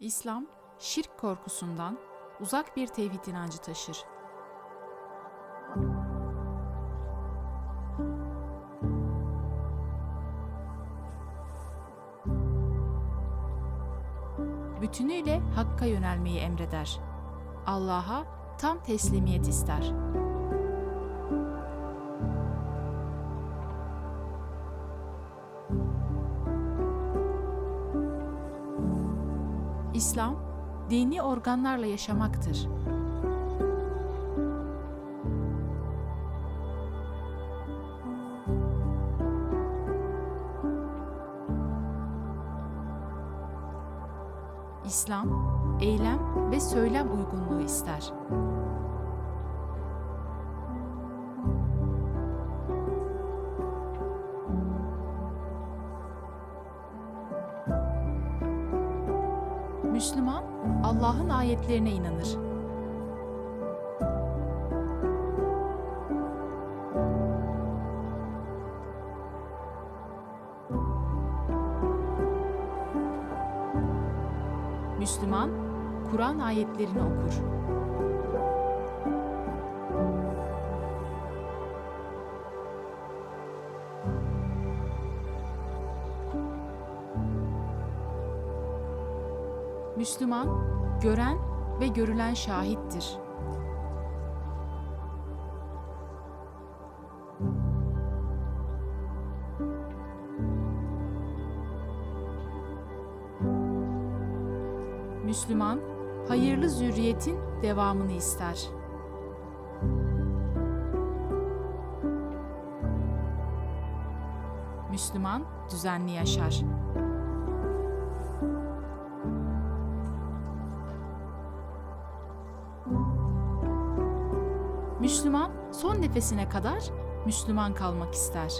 İslam, şirk korkusundan uzak bir tevhid inancı taşır. Bütünüyle Hakk'a yönelmeyi emreder. Allah'a tam teslimiyet ister. İslam, dini organlarla yaşamaktır. İslam, eylem ve söylem uygunluğu ister. Müslüman, Allah'ın ayetlerine inanır. Müslüman, Kur'an ayetlerini okur. Müslüman, gören ve görülen şahittir. Müslüman, hayırlı zürriyetin devamını ister. Müslüman, düzenli yaşar. Müslüman son nefesine kadar Müslüman kalmak ister.